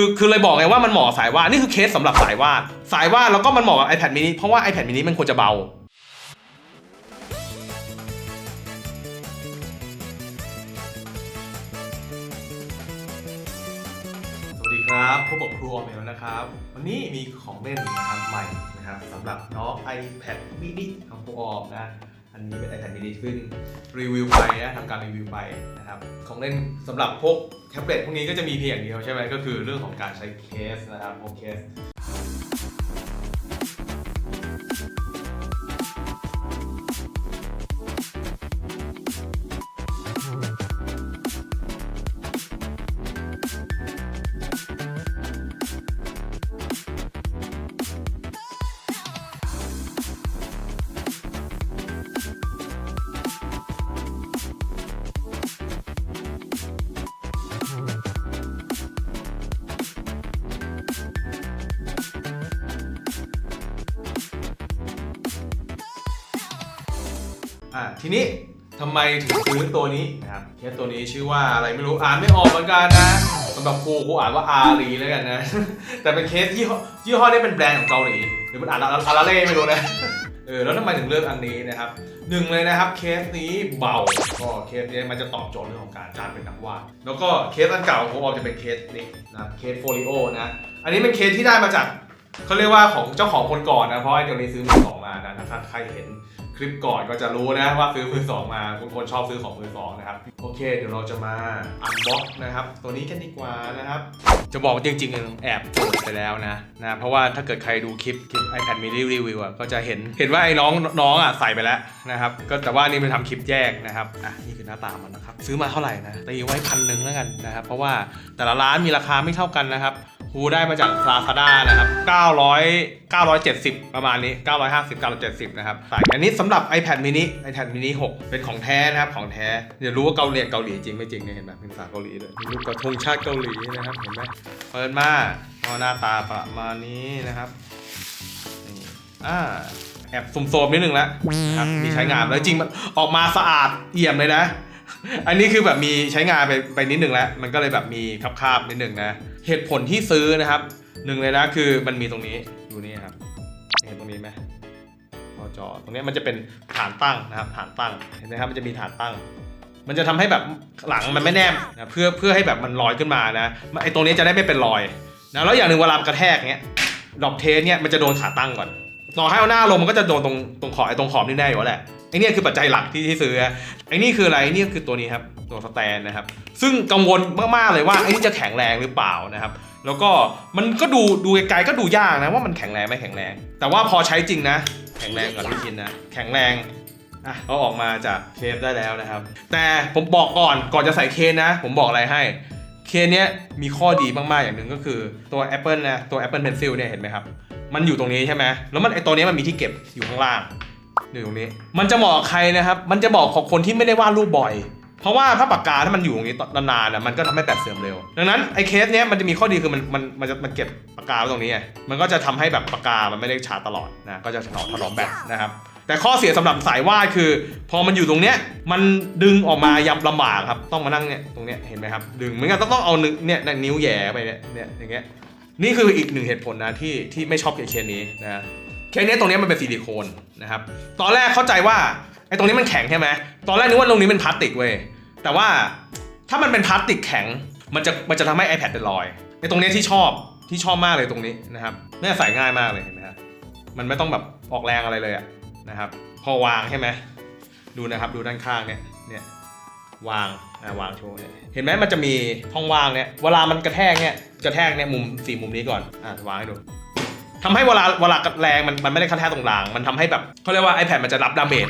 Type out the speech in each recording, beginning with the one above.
คือคือเลยบอกไงว่ามันเหมาะสายวาดนี่คือเคสสำหรับสายวาดสายวาดแล้วก็มันเหมาะกับ iPad mini เพราะว่า iPad mini มันควรจะเบา สวัสดีครับพบกับครูออมเอลนะครับ วันนี้มีของเล่นนะครับใหม่นะครับสำหรับน้อง iPad mini ของครูออมนะ อันนี้เป็น iPad mini ที่เพิ่งรีวิวไปนะทำการรีวิวไปนะครับ ของเล่นสำหรับพวกแท็บเล็ตพวกนี้ก็จะมีเพียงอย่างเดียวใช่ไหมก็คือเรื่องของการใช้เคสนะครับพวกเคส ทีนี้ทำไมถึงซื้อตัวนี้นะครับเคสตัวนี้ชื่อว่าอะไรไม่รู้อ่านไม่ออกเหมือนกันนะสำหรับครูครูอ่านว่าอารีแล้วกันนะ แต่เป็นเคสยี่ห้อยี่ห้อนี้เป็นแบรนด์ของเกาหลีหรือมันอ่านอาราเล่ไม่รู้นะเออแล้วทำไมถึงเลือกอันนี้นะครับหนึ่งเลยนะครับเคสนี้เบาก็เคสนี้มันจะตอบโจทย์เรื่องของการการเป็นนักวาดแล้วก็เคสอันเก่าของผมออกจะเป็นเคสนี้นะครับเคสโฟลิโอนะอันนี้เป็นเคสที่ได้มาจากเขาเรียกว่าของเจ้าของคนก่อนนะเพราะไอ้ตัวนี้ซื้อมือสองมานะถ้าใครเห็น คลิปก่อนก็จะรู้นะว่าซื้อมือสองมาบางคนชอบซื้อของมือสองนะครับโอเค เดี๋ยวเราจะมาอันบ็อกนะครับ ตัวนี้กันดีกว่านะครับ จะบอกว่าจริงๆแอบเปิดไปแล้วนะนะเพราะว่าถ้าเกิดใครดูคลิปคลิป iPad mini review อะก็จะเห็นเห็นว่าไอ้น้องน้องอะใส่ไปแล้วนะครับก็แต่ว่านี่มันทำคลิปแยกนะครับอะนี่คือหน้าตามันนะครับซื้อมาเท่าไหร่นะตีไว้พันหนึ่งแล้วกันนะครับเพราะว่าแต่ละร้านมีราคาไม่เท่ากันนะครับ ฮูได้มาจาก Lazada นะครับ 900 970 ประมาณนี้ 950 970 นะครับใส่อันนี้สำหรับ iPad mini iPad mini 6 เป็นของแท้นะครับ ของแท้ เดี๋ยวรู้ว่าเกาหลีเกาหลีจริงไม่จริงเนี่ยเห็นไหมเป็นภาษาเกาหลีเลยรูปกระทงชาติเกาหลีนะครับ เห็นไหมเปิดมาหน้าตาประมาณนี้นะครับอ่าแอบสมโซมนิดนึงแล้วนะครับมีใช้งานแล้วจริงมันออกมาสะอาดเอี่ยมเลยนะ อันนี้คือแบบมีใช้งานไปไปนิดหนึ่งแล้ว มันก็เลยแบบมีคราบๆนิดหนึ่งนะ เหตุผลที่ซื้อนะครับหนึ่งเลยนะคือมันมีตรงนี้ดูนี่ครับเห็นตรงนี้ไหมพอจอตรงนี้มันจะเป็นฐานตั้งนะครับฐานตั้งเห็นไหมครับมันจะมีฐานตั้ง มันจะทำให้แบบหลังมันไม่แนบนะเพื่อเพื่อให้แบบมันลอยขึ้นมานะไอตรงนี้จะได้ไม่เป็นรอยนะแล้วอย่างหนึ่งเวลากระแทกเนี้ยดรอปเทสเนี่ยมันจะโดนขาตั้งก่อนต่อให้เอาหน้าลงมันก็จะโดนตรงตรงขอบไอตรงขอบนี่แน่อยู่แล้วแหละ อ้นี่คือปัจจัยหลักที่ที่ซื้อไอ้นี่คืออะไรไอ้นี่คือตัวนี้ครับตัวสแตนนะครับ ซึ่งกังวลมากๆเลยว่าไอ้นี่จะแข็งแรงหรือเปล่านะครับ แล้วก็มันก็ดูดูไกลๆก็ดูยากนะว่ามันแข็งแรงไม่แข็งแรง แต่ว่าพอใช้จริงนะ แข็งแรงก่อนพี่ชินนะแข็งแรงอะเขาออกมาจากเคสได้แล้วนะครับ แต่ผมบอกก่อนก่อนจะใส่เคสนะ ผมบอกอะไรให้เคสเนี้ยมีข้อดีมากๆอย่างหนึ่งก็คือตัว Apple นะตัว Apple Pencil เนี่ยเห็นไหมครับมันอยู่ตรงนี้ใช่ไหมแล้วมันไอตัวนี้มันมีที่เก็บอยู่ข้างล่าง อยู่ตรงนี้ มันจะเหมาะใครนะครับ มันจะเหมาะกับคนที่ไม่ได้วาดรูปบ่อย เพราะว่าถ้าปากกาถ้ามันอยู่ตรงนี้นานๆนะมันก็ทำให้แบตเสื่อมเร็ว ดังนั้นไอ้เคสเนี้ยมันจะมีข้อดีคือมันมันมันจะมันเก็บปากกาไว้ตรงนี้ไงมันก็จะทำให้แบบปากกามันไม่ได้ชาร์จตลอดนะก็จะถนอมถนอมแบตนะครับแต่ข้อเสียสำหรับสายวาดคือ พอมันอยู่ตรงเนี้ยมันดึงออกมายำลำบากครับ ต้องมานั่งเนี่ยตรงเนี้ยเห็นไหมครับ ดึงเหมือนกันต้องต้องเอานึเนี่ยนิ้วแย่ไปเนี่ยเนี่ยอย่างเงี้ยนี่คืออีกหนึ่งเหตุผลนะที่ที่ไม่ชอบเคสนี้นะ เคสนี้ตรงเนี้ยมันเป็นซิลิโคนนะครับ ตอนแรกเข้าใจว่าไอ้ตรงนี้มันแข็งใช่ไหมตอนแรกนึกว่าตรงนี้เป็นพลาสติกเว้ย แต่ว่าถ้ามันเป็นพลาสติกแข็ง มันจะมันจะทำให้ iPad เป็นรอยไอ้ตรงเนี้ยที่ชอบที่ชอบมากเลยตรงนี้นะครับเนี่ยใส่ง่ายมากเลยเห็นไหมครับมันไม่ต้องแบบออกแรงอะไรเลยอะนะครับ พอวางใช่ไหมดูนะครับดูด้านข้างเนี่ยเนี่ยวางอ่าวางโชว์เนี่ยเห็นไหมมันจะมีช่องว่างเนี่ยเวลามันกระแทกเนี่ยกระแทกเนี่ยมุมสี่มุมนี้ก่อนอ่าวางให้ดู ทำให้เวลาเวลากระแรงมันมันไม่ได้กระแทกตรงกลาง มันทำให้แบบเขาเรียกว่า iPad มันจะรับดาเมจ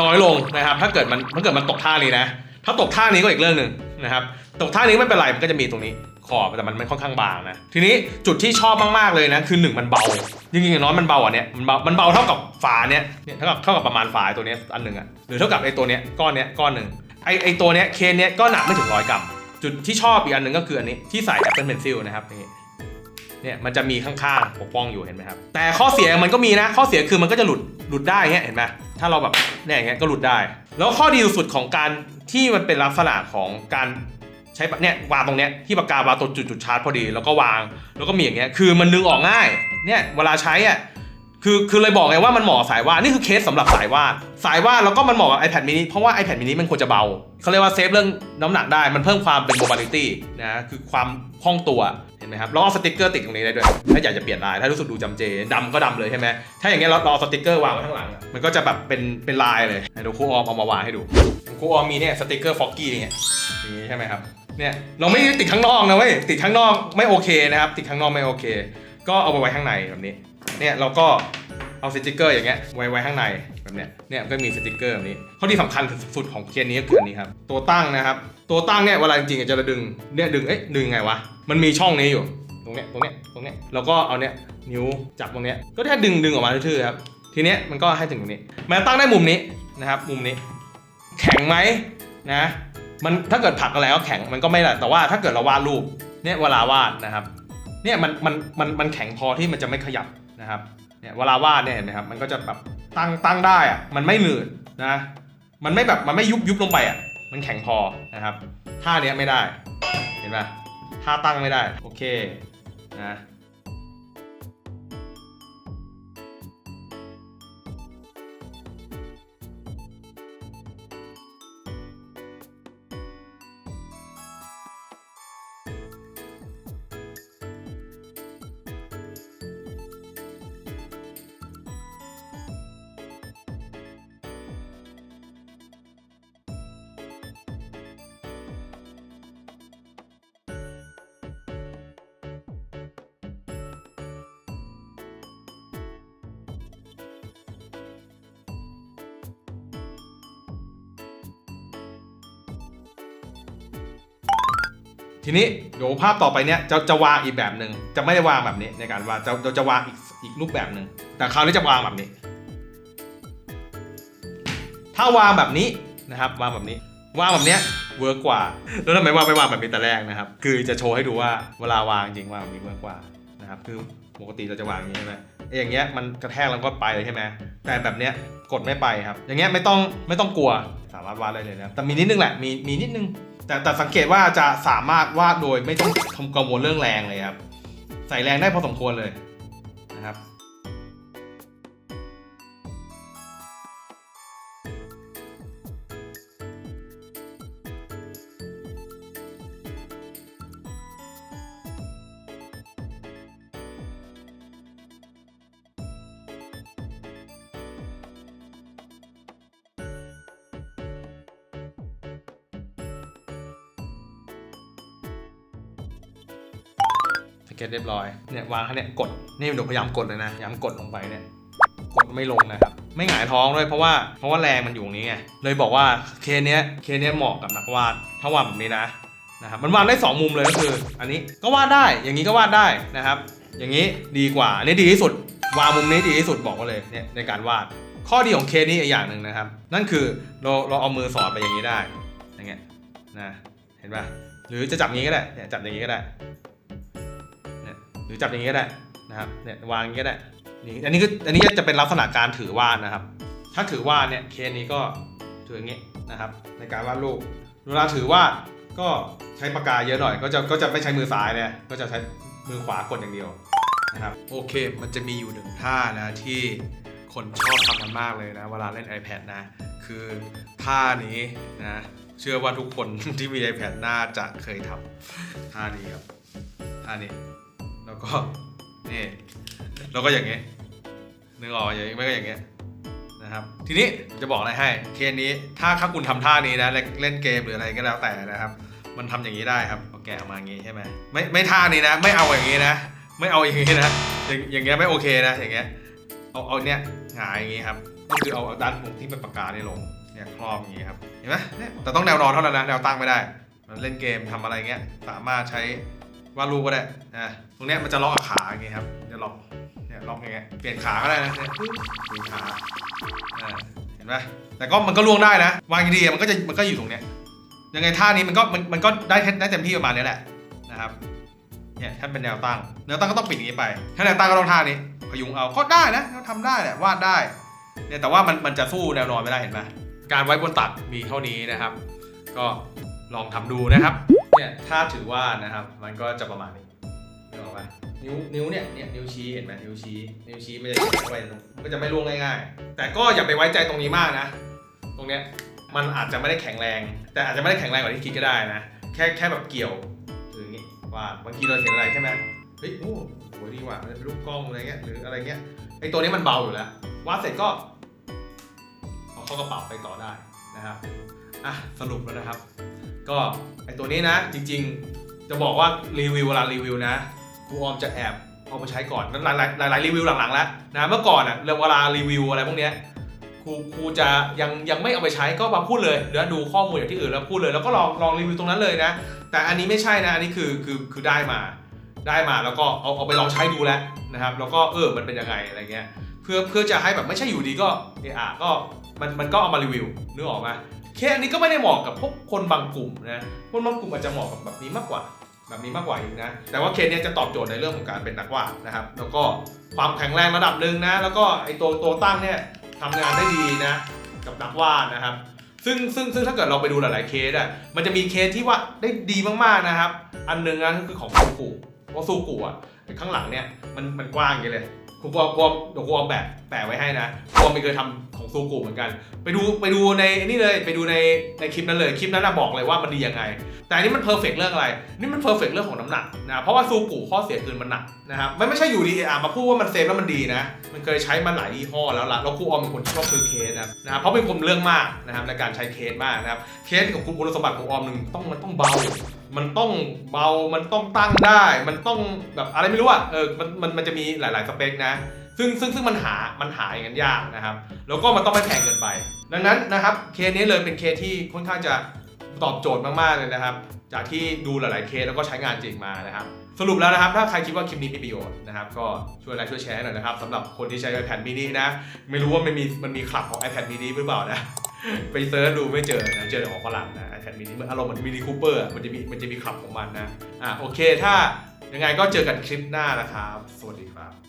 น้อยลงนะครับ ถ้าเกิดมันถ้าเกิดมันตกท่านี้นะ ถ้าตกท่านี้ก็อีกเรื่องหนึ่งนะครับ ตกท่านี้ไม่เป็นไร มันก็จะมีตรงนี้ขอบแต่มันมันค่อนข้างบางนะ ทีนี้จุดที่ชอบมากๆเลยนะ คือหนึ่งมันเบา จริงๆอย่างน้อยมันเบาอะเนี่ยมันเบามันเบาเท่ากับฝาเนี่ยเนี่ยเท่ากับเท่ากับประมาณฝาไอ้ตัวเนี้ยอันหนึ่งอะ หรือเท่ากับไอ้ตัวเนี้ยก้อนเนี้ยก้อนหนึ่งไอ้ไอ้ตัวเนี้ยเคนเนี้ยก็หนักไม่ถึงร้อยกรัม จุดที่ชอบอีกอันหนึ่งก็คืออันนี้ที่ใส่ Apple Pencil นะครับนี่ เนี่ยมันจะมีข้างๆปกป้องอยู่เห็นไหมครับ แต่ข้อเสียมันก็มีนะข้อเสียคือมันก็จะหลุดหลุดได้เงี้ยเห็นไหมถ้าเราแบบเนี่ยอย่างเงี้ยก็หลุดได้ แล้วข้อดีสุดของการที่มันเป็นลักษณะของการใช้เนี่ยวางตรงเนี้ยที่ปากกาวางตรงจุดจุดชาร์จพอดี แล้วก็วาง แล้วก็มีอย่างเงี้ยคือมันดึงออกง่ายเนี่ยเวลาใช้อะ คือคือเลยบอกไงว่ามันเหมาะสายวาดนี่คือเคสสำหรับสายวาดสายวาดแล้วก็มันเหมาะกับ iPad mini เพราะว่า iPad mini มันควรจะเบาเขาเรียกว่าเซฟเรื่องน้ำหนักได้มันเพิ่มความเป็น mobility นะคือความคล่องตัวเห็นไหมครับแล้วเอาสติกเกอร์ติดตรงนี้ได้ด้วย ถ้าอยากจะเปลี่ยนลาย ถ้ารู้สึกดูจำเจดำก็ดำเลยใช่ไหมถ้าอย่างเงี้ยเราเอาสติกเกอร์วางไว้ข้างหลังอะมันก็จะแบบเป็นเป็นลายเลยให้ดูครูออมเอามาวางให้ดูครูออมมีเนี่ยสติกเกอร์ฟ็อกกี้เนี่ยอย่างงี้ใช่ไหมครับเนี่ยเราไม่ได้ติดข้างนอกนะเว้ยติดข้างนอกไม่โอเคนะครับติดข้างนอกไม่โอเค ก็เอาไปไว้ข้างในแบบนี้ เนี่ยเราก็เอาสติกเกอร์อย่างเงี้ยไว้ไว้ข้างในแบบเนี้ยเนี่ยก็มีสติกเกอร์แบบนี้ข้อที่สำคัญสุดของเคสนี้ก็คืออันนี้ครับตัวตั้งนะครับตัวตั้งเนี่ยเวลาจริงๆจะดึงเนี่ยดึงเอ๊ะดึงไงวะมันมีช่องนี้อยู่ตรงเนี้ยตรงเนี้ยตรงเนี้ยแล้วก็เอาเนี้ยนิ้วจับตรงเนี้ยก็แค่ดึงดึงออกมาทื่อๆครับทีเนี้ยมันก็ให้ถึงตรงนี้มันตั้งได้มุมนี้นะครับมุมนี้ แข็งไหมนะมันถ้าเกิดผลักอะไรก็แข็งมันก็ไม่ได้แต่ว่าถ้าเกิดเราวาดรูปเนี่ยเวลาวาดนะครับเนี่ยมันมันมันมันแข็งพอที่มันจะไม่ขยับ นะครับเนี่ยเวลาวาดเนี่ยเห็นไหมครับมันก็จะแบบตั้งตั้งได้อะมันไม่หนืดนะมันไม่แบบมันไม่ยุบยุบลงไปอะมันแข็งพอนะครับท่าเนี้ยไม่ได้เห็นปะท่าตั้งไม่ได้โอเคนะ ทีนี้เดี๋ยวภาพต่อไปเนี้ยจะจะวางอีกแบบหนึ่งจะไม่ได้วางแบบนี้ในการวาดจะเราจะวางอีกอีกรูปแบบหนึ่งแต่คราวนี้จะวางแบบนี้ ถ้าวางแบบนี้นะครับวางแบบนี้วางแบบเนี้ยเวิร์กกว่า แล้วทำไมวางไม่วางแบบนี้แต่แรกนะครับ คือจะโชว์ให้ดูว่าเวลาวางจริงวางแบบนี้เวิร์กกว่านะครับคือปกติเราจะวางอย่างนี้ใช่ไหมไอ้อย่างเงี้ยมันกระแทกแล้วก็ไปเลยใช่ไหมแต่แบบเนี้ยกดไม่ไปครับ อย่างเงี้ยไม่ต้องไม่ต้องกลัวสามารถวาดได้เลยนะครับแต่มีนิดนึงแหละมีมีนิดนึง แต่แต่สังเกตว่าจะสามารถวาดโดยไม่ต้องทำกังวลเรื่องแรงเลยครับ ใส่แรงได้พอสมควรเลย เก็ตเรียบร้อยเนี่ยวางแค่เนี้ยกดนี่เดี๋ยวพยายามกดเลยนะพยายามกดลงไปเนี่ยกดไม่ลงนะครับ ไม่หงายท้องด้วยเพราะว่าเพราะว่าแรงมันอยู่ตรงนี้ไงเลยบอกว่าเคเนี้ยเคเนี้ยเหมาะกับนักวาดถ้าวาดแบบนี้นะนะครับมันวาดได้สองมุมเลยก็คือ อันนี้ก็วาดได้อย่างนี้ก็วาดได้นะครับ อย่างนี้ดีกว่าอันนี้ดีที่สุด วางมุมนี้ดีที่สุดบอกว่าเลยเนี่ยในการวาดข้อดีของเคสนี้อีกอย่างหนึ่งนะครับ นั่นคือเราเราเอามือสอดไปอย่างนี้ได้อย่างเงี้ยนะเห็นป่ะหรือจะจับอย่างนี้ก็ได้เนี่ยจับอย่างนี้ก็ได้ หรือจับอย่างนี้ก็ได้นะครับเนี่ยวางอย่างนี้ก็ได้นี่อันนี้คืออันนี้จะเป็นลักษณะการถือวาดนะครับ ถ้าถือวาดเนี่ยเคสนี้ก็ถืออย่างนี้นะครับ ในการวาดรูปเวลาถือวาดก็ใช้ปากกาเยอะหน่อย ก็จะก็จะไม่ใช้มือซ้ายเนี่ยก็จะใช้มือขวากดอย่างเดียวนะครับโอเค มันจะมีอยู่หนึ่งท่านะที่คนชอบทำกันมากเลยนะ เวลาเล่น iPad นะ คือท่านี้นะเชื่อว่าทุกคนที่มี iPad น่าจะเคยทำท่านี้ครับท่านี้ แล้วก็นี่แล้วก็อย่างเงี้ยนึกออกอย่างงี้ไม่ก็อย่างเงี้ยนะครับทีนี้จะบอกอะไรให้เคสนี้ถ้าถ้าคุณทำท่านี้นะเล่นเกมหรืออะไรก็แล้วแต่นะครับ มันทำอย่างนี้ได้ครับเอาแกะออกมาอย่างงี้ใช่ไหมไม่ไม่ท่านี้นะ ไม่เอาอย่างงี้นะ ไม่เอาอย่างงี้นะ อย่างอย่างเงี้ยไม่โอเคนะอย่างเงี้ยเอาเอาเนี้ยหงายอย่างงี้ครับก็คือเอาด้านตรงที่เป็นปากกาเนี่ยลงเนี่ยครอบอย่างงี้ครับเห็นไหมแต่ต้องแนวนอนเท่านั้นนะแนวตั้งไม่ได้มันเล่นเกมทำอะไรเงี้ยสามารถใช้ วาดรูปก็ได้นะตรงเนี้ยมันจะล็อกกับขาอย่างงี้ครับจะล็อกเนี่ยล็อกอย่างเงี้ยเปลี่ยนขาก็ได้นะเนี่ยเปลี่ยนขาอ่าเห็นไหมแต่ก็มันก็ล่วงได้นะวางดีๆมันก็จะมันก็อยู่ตรงเนี้ยยังไงท่านี้มันก็มันมันก็ได้ได้เต็มที่ประมาณนี้แหละนะครับเนี่ยถ้าเป็นแนวตั้งแนวตั้งก็ต้องปิดอย่างนี้ไป ถ้าแนวตั้งก็ต้องท่านี้พยุงเอาก็ได้นะก็ทำได้แหละวาดได้เนี่ยแต่ว่ามันมันจะสู้แนวนอนไม่ได้เห็นไหมการไว้บนตักมีเท่านี้นะครับ ก็ลองทำดูนะครับ เนี่ยถ้าถือว่านะครับมันก็จะประมาณนี้นึกออกปะนิ้วนิ้วเนี่ยเนี่ยนิ้วชี้เห็นไหมนิ้วชี้นิ้วชี้ไม่จะเข้าไปตรงมันก็จะไม่ร่วงง่ายๆ แต่ก็อย่าไปไว้ใจตรงนี้มากนะ ตรงเนี้ยมันอาจจะไม่ได้แข็งแรง แต่อาจจะไม่ได้แข็งแรงกว่าที่คิดก็ได้นะ แค่แค่แบบเกี่ยวหรืออย่างงี้ว่าบางทีเราเห็นอะไรใช่ไหมเฮ้ยโอ้โหดีว่ะมันเป็นรูปกล้องอะไรเงี้ยหรืออะไรเงี้ยไอตัวนี้มันเบาอยู่แล้ววาดเสร็จก็เอาเข้ากระเป๋าไปต่อได้นะครับอะสรุปแล้วนะครับ ก็ไอตัวนี้นะ จริงๆ จะบอกว่ารีวิวเวลารีวิวนะครูออมจะแอบเอามาใช้ก่อนนั้นหลายหลายหลายรีวิวหลังๆแล้วนะเมื่อก่อนอะเวลารีวิวอะไรพวกเนี้ยครูครูจะยังยังไม่เอาไปใช้ก็มาพูดเลยเดี๋ยวดูข้อมูลจากที่อื่นแล้วพูดเลยแล้วก็ลองลองรีวิวตรงนั้นเลยนะ แต่อันนี้ไม่ใช่นะอันนี้คือคือคือได้มาได้มาแล้วก็เอาเอาไปลองใช้ดูแล้วนะครับ แล้วก็เออมันเป็นยังไงอะไรเงี้ยเพื่อเพื่อจะให้แบบไม่ใช่อยู่ดีก็เอออะก็มันมันก็เอามารีวิวนึกออกไหม เคสอันนี้ก็ไม่ได้เหมาะกับพวกคนบางกลุ่มนะคนบางกลุ่มอาจจะเหมาะกับแบบนี้มากกว่า แบบนี้มากกว่าอีกนะแต่ว่าเคสเนี้ยจะตอบโจทย์ในเรื่องของการเป็นนักวาดนะครับ แล้วก็ความแข็งแรงระดับหนึ่งนะ แล้วก็ไอตัวตัวตั้งเนี่ยทำงานได้ดีนะ กับนักวาดนะครับซึ่งซึ่งซึ่งถ้าเกิดเราไปดูหลาย ๆ เคสอะ มันจะมีเคสที่ว่าได้ดีมาก ๆ นะครับ อันหนึ่งนะก็คือของซูกุเพราะซูกุอะข้างหลังเนี่ยมันมันกว้างอย่างเลย คุณกัวกลัวเดี๋ยวกลัวแปะแปะไว้ให้นะกลัวไม่เคยทำของซูกุเหมือนกัน ไปดูไปดูในนี่เลยไปดูในในคลิปนั้นเลยคลิปนั้นนะบอกเลยว่ามันดียังไง แต่อันนี้มันเพอร์เฟกเรื่องอะไร นี่มันเพอร์เฟกเรื่องของน้ำหนักนะเพราะว่าซูกุข้อเสียคือมันหนักนะครับมันไม่ใช่อยู่ดีอะมาพูดว่ามันเซฟแล้วมันดีนะ มันเคยใช้มาหลายยี่ห้อแล้วล่ะแล้วครูออมเป็นคนที่ชอบซื้อเคสนะครับนะครับเพราะเป็นคนเรื่องมากนะครับในการใช้เคสมากนะครับเคสของคุณคุณสมบัติของออมหนึ่งต้องมันต้องเบามันต้องเบา มันต้องตั้งได้ มันต้องแบบอะไรไม่รู้อะ เออ มัน มัน มันจะมีหลาย ๆ สเปคนะ ซึ่ง ซึ่ง ซึ่งมันหา มันหาอย่างนั้นยากนะครับ แล้วก็มันต้องไม่แพงเกินไป ดังนั้นนะครับ เคสนี้เลยเป็นเคสที่ค่อนข้างจะตอบโจทย์มาก ๆ เลยนะครับ จากที่ดูหลาย ๆ เคสแล้วก็ใช้งานจริงมานะครับ สรุปแล้วนะครับ ถ้าใครคิดว่าคลิปนี้มีประโยชน์นะครับ ก็ช่วยไลค์ช่วยแชร์หน่อยนะครับสำหรับคนที่ใช้ iPad mini นะ ไม่รู้ว่ามันมีมันมีคลับของ iPad mini หรือเปล่านะ ไปเซิร์ชดูไม่เจอนะเจอแต่ของฝรั่งนะ iPad mini มันอารมณ์เหมือนมินิคูเปอร์มันจะมีมันจะมีคลับของมันนะอะโอเค ถ้ายังไงก็เจอกันคลิปหน้านะครับ สวัสดีครับ